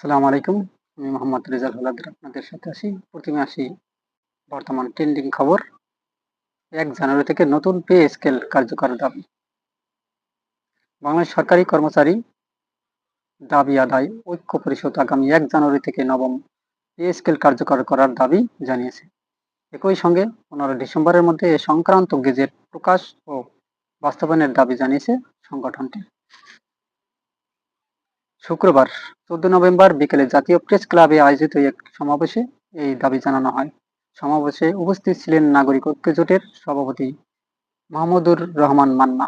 আসসালামু আলাইকুম। আমি মোহাম্মদ রেজাল হলাদার আপনাদের সাথে আসি প্রথমে আসি বর্তমান ট্রেন্ডিং খবর। এক জানুয়ারি থেকে নতুন পে স্কেল কার্যকর দাবি। বাংলাদেশ সরকারি কর্মচারী দাবি আদায়, ঐক্য পরিষদ আগামী এক জানুয়ারি থেকে নবম পে স্কেল কার্যকর করার দাবি জানিয়েছে। একই সঙ্গে পনেরো ডিসেম্বরের মধ্যে এ সংক্রান্ত গেজেট প্রকাশ ও বাস্তবায়নের দাবি জানিয়েছে সংগঠনটি। শুক্রবার, চোদ্দ নভেম্বর বিকেলে জাতীয় প্রেস ক্লাবে আয়োজিত এক সমাবেশে এই দাবি জানানো হয়। সমাবেশে উপস্থিত ছিলেন নাগরিক ঐক্য জোটের সভাপতি মাহমুদুর রহমান মান্না,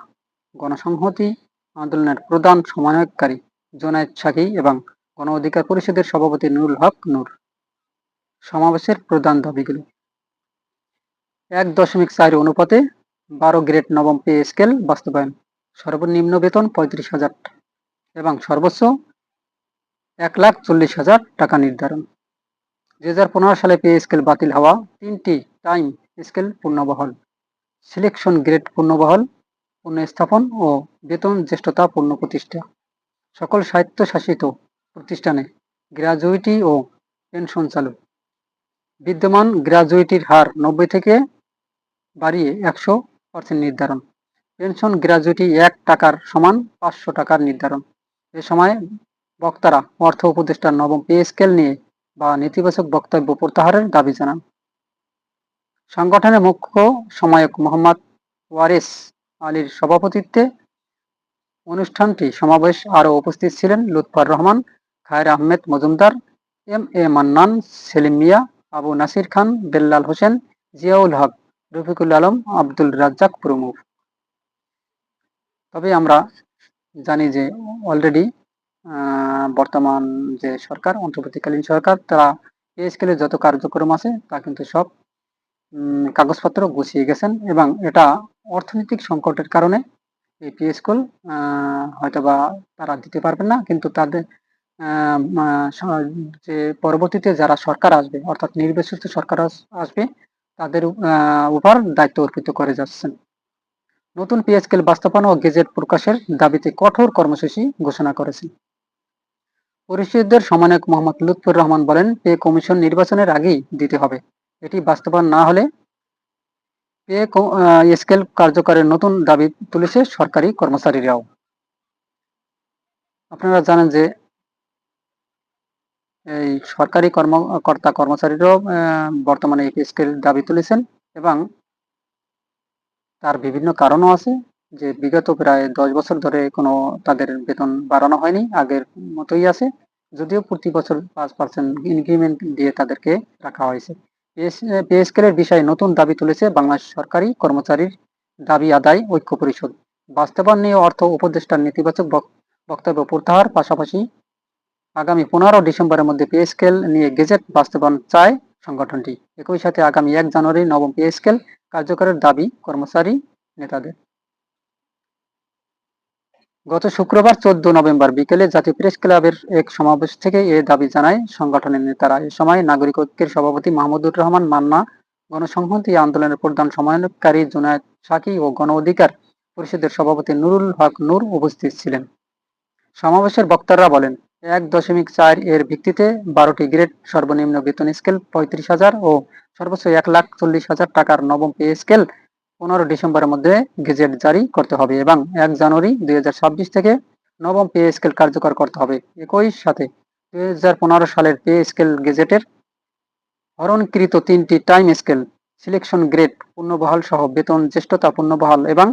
গণসংহতি আন্দোলনের প্রধান সমন্বয়কারী জোনায়েদ সাকি এবং গণ অধিকার পরিষদের সভাপতি নুরুল হক নূর। সমাবেশের প্রধান দাবিগুলো। এক দশমিক চার অনুপাতে বারো গ্রেড নবম পে স্কেল বাস্তবায়ন। সর্বনিম্ন বেতন পঁয়ত্রিশ হাজার এবং সর্বোচ্চ এক লাখ চল্লিশ হাজার টাকা নির্ধারণ। দুই হাজার পনেরো সালে পে স্কেল বাতিল হওয়া তিনটি টাইম স্কেল পূর্ণবহল, সিলেকশন গ্রেড পূর্ণবহল, পুনঃস্থাপন ও বেতন জ্যেষ্ঠতা পূর্ণ প্রতিষ্ঠা। সকল স্বায়ত্তশাসিত প্রতিষ্ঠানে গ্র্যাজুইটি ও পেনশন চালু। বিদ্যমান গ্র্যাজুইটির হার নব্বই থেকে বাড়িয়ে একশো পার্সেন্ট নির্ধারণ। পেনশন গ্র্যাজুইটি এক টাকার সমান পাঁচশো টাকার নির্ধারণ। এ সময় বক্তারা অর্থ উপদেষ্টার নবম পে স্কেল নিয়ে বা নেতিবাচক বক্তব্য প্রত্যাহারের দাবি জানান। সংগঠনের মুখ্য সমায়ক মোহাম্মদ ওয়ারেস আলীর সভাপতিত্বে অনুষ্ঠানটি সমাবেশ আরও উপস্থিত ছিলেন লুৎফর রহমান, খায়ের আহমেদ মজুমদার, এম এ মান্নান, সেলিম মিয়া, আবু নাসির খান, বেল্লাল হোসেন, জিয়াউল হক, রফিকুল আলম, আব্দুল রাজ্জাক প্রমুখ। তবে আমরা জানি যে অলরেডি বর্তমান যে সরকার, অন্তর্বর্তীকালীন সরকার, তারা পে স্কেলে যত কার্যক্রম আছে, তা কিন্তু সব কাগজপত্র গুছিয়ে গেছেন এবং এটা অর্থনৈতিক সংকটের কারণে এই পে স্কুল হয়তোবা তারা দিতে পারবেন না, কিন্তু তাদের যে পরবর্তীতে যারা সরকার আসবে, অর্থাৎ নির্বাচিত সরকার আসবে, তাদের উপর দায়িত্ব অর্পিত করে যাচ্ছেন। নতুন পে স্কেল বাস্তবায়ন ও গেজেট প্রকাশের দাবিতে কঠোর কর্মসূচি ঘোষণা করেছে পরিষদের সমন্বয়ক মোহাম্মদ লুৎফুর রহমান বলেন, পে কমিশন নির্বাচনের আগেই দিতে হবে। এটি বাস্তবায়ন না হলে পে স্কেল কার্যকরের নতুন দাবি তুলেছে সরকারি কর্মচারীরাও। আপনারা জানেন যে এই সরকারি কর্মকর্তা কর্মচারীরাও বর্তমানে এই পে স্কেল দাবি তুলেছেন এবং তার বিভিন্ন কারণও আছে যে বিগত প্রায় দশ বছর ধরে কোনো তাদের বেতন বাড়ানো হয়নি, আগের মতোই আছে। যদিও প্রতি বছর পাঁচ পার্সেন্ট ইনক্রিমেন্ট দিয়ে তাদেরকে রাখা হয়েছে। পে স্কেলের বিষয়ে নতুন দাবি তুলেছে বাংলাদেশ সরকারি কর্মচারীর দাবি আদায় ঐক্য পরিষদ। বাস্তবায়ন নিয়ে অর্থ উপদেষ্টার নেতিবাচক বক্তব্য প্রত্যাহার পাশাপাশি আগামী পনেরো ডিসেম্বরের মধ্যে পে স্কেল নিয়ে গেজেট বাস্তবায়ন চায় সংগঠনটি। একই সাথে আগামী এক জানুয়ারি নবম পে স্কেল কার্যকরের দাবি কর্মচারী নেতাদের। গত শুক্রবার চোদ্দ নভেম্বর বিকেলে জাতীয় প্রেস ক্লাবের এক সমাবেশ থেকে এ দাবি জানায় সংগঠনের নেতারা। এ সময় নাগরিক ঐক্যের সভাপতি মাহমুদুর রহমান মান্না, গণসংহতি আন্দোলনের প্রধান সমন্বয়কারী জুনায়দ সাকি ও গণ অধিকার পরিষদের সভাপতি নুরুল হক নূর উপস্থিত ছিলেন। সমাবেশের বক্তারা বলেন এক দশমিক চার এর ভিত্তিতে বারোটি গ্রেড সর্বনিম্ন বেতন স্কেল পঁয়ত্রিশ হাজার ও সর্বোচ্চ এক লাখ চল্লিশ হাজার টাকার নবম পে স্কেল পনেরো ডিসেম্বরের মধ্যে গেজেট জারি করতে হবে এবং এক জানুয়ারি দুই থেকে নবম পে স্কেল কার্যকর করতে হবে। একই সাথে দুই হাজার পনেরো সালের পে স্কেল গেজেটের হরণকৃত তিনটি টাইম স্কেল, সিলেকশন গ্রেড, পূর্ণবহাল সহ বেতন, জ্যেষ্ঠতা, পূর্ণবহাল এবং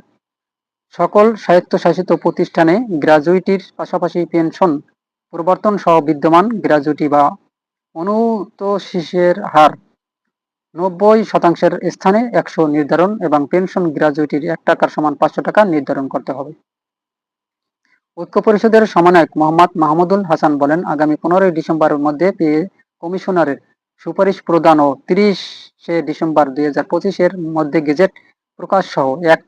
সকল স্বায়ত্তশাসিত প্রতিষ্ঠানে গ্র্যাজুইটির পাশাপাশি পেনশন প্রবর্তন সহ বিদ্যমান গ্র্যাজুইটি বা অনুতোষিসের হার নব্বই শতাংশের স্থানে একশো নির্ধারণ এবং পেনশন গ্র্যাজুইটির এক টাকার সমান পাঁচশো টাকা নির্ধারণ করতে হবে। ঐক্য পরিষদের সমন্বয়ক মোহাম্মদ মাহমুদুল হাসান বলেন, আগামী পনেরোই ডিসেম্বরের মধ্যে পেয়ে কমিশনারের সুপারিশ প্রদান ও তিরিশে ডিসেম্বর দুই হাজার পঁচিশের মধ্যে গেজেট প্রকাশ সহ এক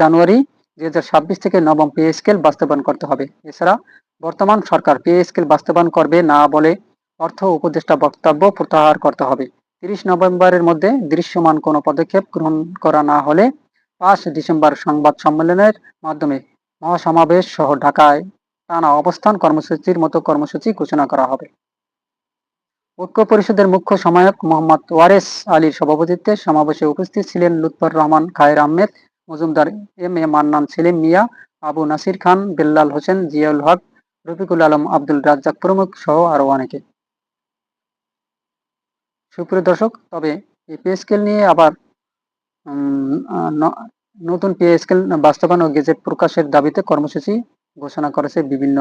জানুয়ারি দুই হাজার ছাব্বিশ থেকে নবম পে স্কেল বাস্তবায়ন করতে হবে। এছাড়া বর্তমান সরকার পে স্কেল বাস্তবায়ন করবে না বলে অর্থ উপদেষ্টা বক্তব্য প্রত্যাহার করতে হবে। তিরিশ নভেম্বরের মধ্যে দৃশ্যমান কোনো পদক্ষেপ গ্রহণ করা না হলে পাঁচ ডিসেম্বর সংবাদ সম্মেলনের মাধ্যমে মহাসমাবেশ সহ ঢাকায় টানা অবস্থান কর্মসূচির মতো কর্মসূচি ঘোষণা করা হবে। ঐক্য পরিষদের মুখ্য সহায়ক মোহাম্মদ ওয়ারেস আলীর সভাপতিত্বে সমাবেশে উপস্থিত ছিলেন লুৎফর রহমান, খায়ের আহমেদ মজুমদার এম এ মান্নান সেলিম মিয়া আবু নাসির খান, বেল্লাল হোসেন, জিয়াউল হক, রফিকুল আলম, আব্দুল রাজ্জাক প্রমুখ সহ আরও অনেকে। সুপ্রিয় দর্শক, তবে এই পে স্কেল নিয়ে আবার নতুন পে স্কেল বাস্তবায়ন ও গেজেট প্রকাশের দাবিতে কর্মসূচি ঘোষণা করেছে বিভিন্ন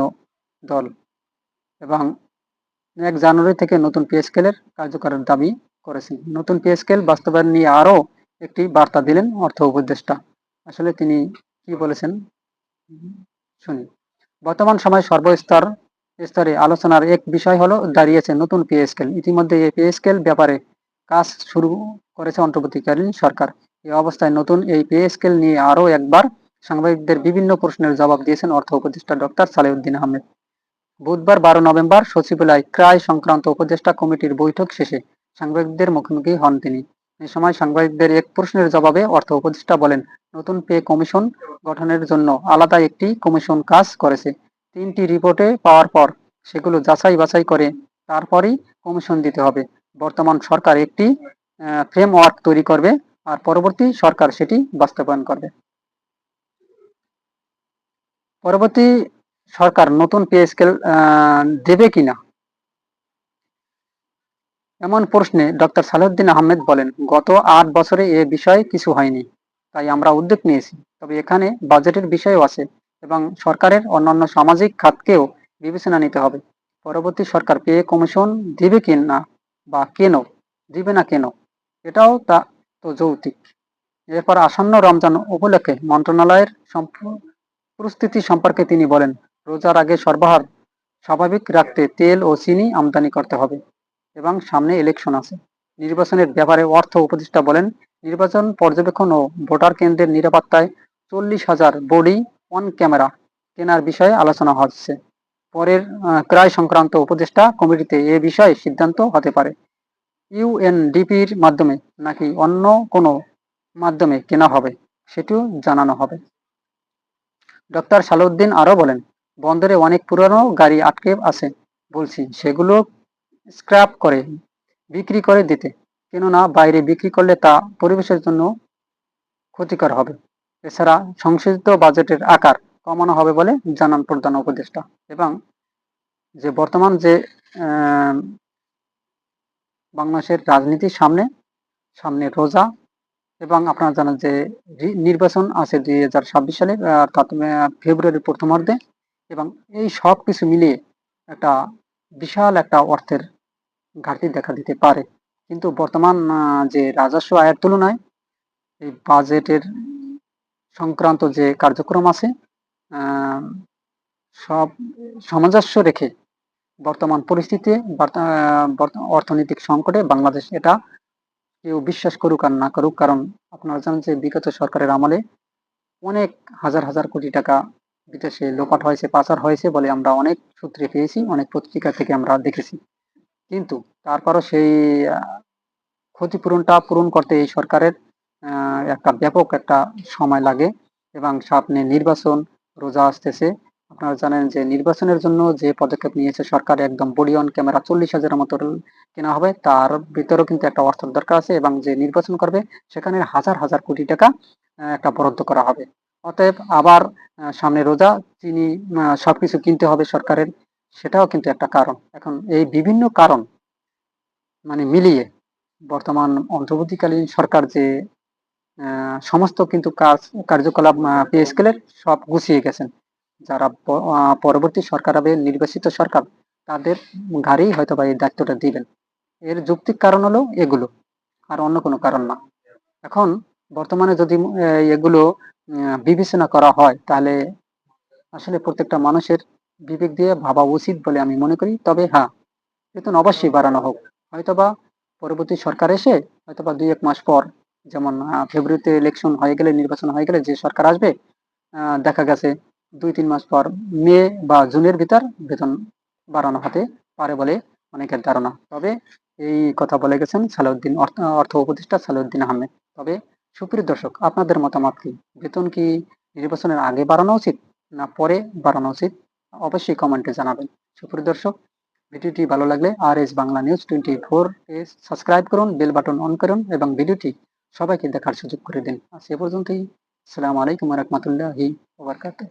দল এবং এক জানুয়ারি থেকে নতুন পে স্কেলের কার্যকরের দাবি করেছেন। নতুন পে স্কেল বাস্তবায়ন নিয়ে আরও একটি বার্তা দিলেন অর্থ উপদেষ্টা। আসলে তিনি কি বলেছেন? শুনি। বর্তমান সময় সর্বস্তর স্তরে আলোচনার এক বিষয় হলো দাঁড়িয়েছে নতুন পে স্কেল। ইতিমধ্যে এই পে স্কেল ব্যাপারে কাজ শুরু করেছে অন্তর্বর্তীকালীন সরকার। এই অবস্থায় নতুন এই পে স্কেল নিয়ে আরও একবার সাংবাদিকদের বিভিন্ন প্রশ্নের জবাব দিয়েছেন অর্থ উপদেষ্টা ডক্টর সালেউদ্দিন আহমেদ। বুধবার বারো নভেম্বর সচিবালয় ক্রায় সংক্রান্ত উপদেষ্টা কমিটির বৈঠক শেষে সাংবাদিকদের মুখোমুখি হন তিনি। এ সময় সাংবাদিকদের এক প্রশ্নের জবাবে অর্থ উপদেষ্টা বলেন, নতুন পে কমিশন গঠনের জন্য আলাদা একটি কমিশন কাজ করেছে। তিনটি রিপোর্টে পাওয়ার পর সেগুলো যাচাই বাছাই করে তারপরেই কমিশন দিতে হবে। বর্তমান সরকার একটি ফ্রেমওয়ার্ক তৈরি করবে আর পরবর্তী সরকার সেটি বাস্তবায়ন করবে। পরবর্তী সরকার নতুন পে স্কেল দেবে কিনা? এমন প্রশ্নে ডক্টর সালাউদ্দিন আহমেদ বলেন, গত আট বছরে এ বিষয়ে কিছু হয়নি, তাই আমরা উদ্যোগ নিয়েছি। তবে এখানে বাজেটের বিষয়ও আছে এবং সরকারের অন্যান্য সামাজিক খাতকেও বিবেচনা নিতে হবে। পরবর্তী সরকার পে কমিশন দিবে কি না বা কেন, দিবে না কেন, এটাও তা তো যৌক্তিক। এরপর আসন্ন রমজান উপলক্ষে মন্ত্রণালয়ের প্রস্তুতি সম্পর্কে তিনি বলেন, রোজার আগে সরবরাহ স্বাভাবিক রাখতে তেল ও চিনি আমদানি করতে হবে। এবং সামনে ইলেকশন আছে। নির্বাচনের ব্যাপারে অর্থ উপদেষ্টা বলেন, নির্বাচন পর্যবেক্ষণ ও ভোটার কেন্দ্রের নিরাপত্তায় চল্লিশ হাজার বডি অন ক্যামেরা কেনার বিষয়ে আলোচনা হচ্ছে। পরের ক্রয় সংক্রান্ত উপদেষ্টা কমিটিতে এ বিষয়ে সিদ্ধান্ত হতে পারে। ইউএনডিপির মাধ্যমে নাকি অন্য কোনো মাধ্যমে কেনা হবে সেটিও জানানো হবে। ডক্টর সালাউদ্দিন আরও বলেন, বন্দরে অনেক পুরনো গাড়ি আটকে আছে, বলছি সেগুলো স্ক্র্যাপ করে বিক্রি করে দিতে। কেননা বাইরে বিক্রি করলে তা পরিবেশের জন্য ক্ষতিকর হবে। এছাড়া সংশোধিত বাজেটের আকার কমানো হবে বলে জানান প্রধান উপদেষ্টা। এবং যে বর্তমান যে বাংলাদেশের রাজনীতির সামনে সামনে রোজা এবং আপনারা জানেন যে নির্বাচন আছে দুই হাজার ছাব্বিশ সালে আহ, অর্থাৎ আহ, ফেব্রুয়ারির প্রথমার্ধে। এবং এই সব কিছু মিলিয়ে একটা বিশাল একটা অর্থের ঘাটতি দেখা দিতে পারে। কিন্তু বর্তমান যে রাজস্ব আয়ের তুলনায় এই বাজেটের সংক্রান্ত যে কার্যক্রম আছে সব সামঞ্জস্য রেখে বর্তমান পরিস্থিতিতে অর্থনৈতিক সংকটে বাংলাদেশ এটা কেউ বিশ্বাস করুক আর না করুক। কারণ আপনারা জানেন যে বিগত সরকারের আমলে অনেক হাজার হাজার কোটি টাকা বিদেশে লোপাট হয়েছে, পাচার হয়েছে বলে আমরা অনেক সূত্রে পেয়েছি, অনেক পত্রিকা থেকে আমরা দেখেছি। কিন্তু তারপরও সেই ক্ষতিপূরণটা পূরণ করতে এই সরকারের একটা ব্যাপক একটা সময় লাগে এবং সামনে নির্বাচন রোজা আসতেছে। আপনারা জানেন যে নির্বাচনের জন্য যে পদক্ষেপ নিয়েছে সরকার, একদম বডি ক্যামেরা চল্লিশ হাজারের মতো কেনা হবে, তার ভিতরেও কিন্তু একটা অর্থের দরকার আছে এবং যে নির্বাচন করবে, সেখানে হাজার হাজার কোটি টাকা একটা বরাদ্দ করা হবে। অতএব আবার সামনে রোজা চিনি সবকিছু কিনতে হবে সরকারের, সেটাও কিন্তু একটা কারণ। এখন এই বিভিন্ন কারণ মানে মিলিয়ে বর্তমান অন্তর্বর্তীকালীন সরকার যে সমস্ত কিন্তু কাজ, কার্যকলাপ পে স্কেলের সব গুছিয়ে গেছেন। যারা পরবর্তী সরকার হবে, নির্বাচিত সরকার, তাদের ঘাড়েই হয়তো বা এই দায়িত্বটা দিবেন। এর যৌক্তিক কারণ হলো এগুলো, আর অন্য কোনো কারণ না। এখন বর্তমানে যদি এগুলো বিবেচনা করা হয়, তাহলে আসলে প্রত্যেকটা মানুষের বিবেক দিয়ে ভাবা উচিত বলে আমি মনে করি। তবে হ্যাঁ বেতন অবশ্যই বাড়ানো হোক। হয়তোবা পরবর্তী সরকার এসে হয়তোবা দুই এক মাস পর যেমন ফেব্রুয়ারিতে ইলেকশন হয়ে গেলে, নির্বাচন হয়ে গেলে যে সরকার আসবে দেখা গেছে দুই তিন মাস পর মে বা জুনের ভিতর বেতন বাড়ানো হতে পারে বলে অনেকের ধারণা। তবে এই কথা বলে গেছেন সালাউদ্দিন অর্থ উপদেষ্টা সালাউদ্দিন আহমেদ। তবে সুপ্রিয় দর্শক, আপনাদের মতামত কি? বেতন কি নির্বাচনের আগে বাড়ানো উচিত না পরে বাড়ানো উচিত? অবশ্যই কমেন্টে জানাবেন। সুপ্রিয় দর্শক, ভিডিওটি ভালো লাগলে R S Bangla news twenty four subscribe করুন বেল বাটন অন করুন এবং ভিডিওটি সবাইকে দেখার সুযোগ করে দিন। আজ এ পর্যন্তই। আসসালামু আলাইকুম রহমতুল্লাহি ওবরকাতুহ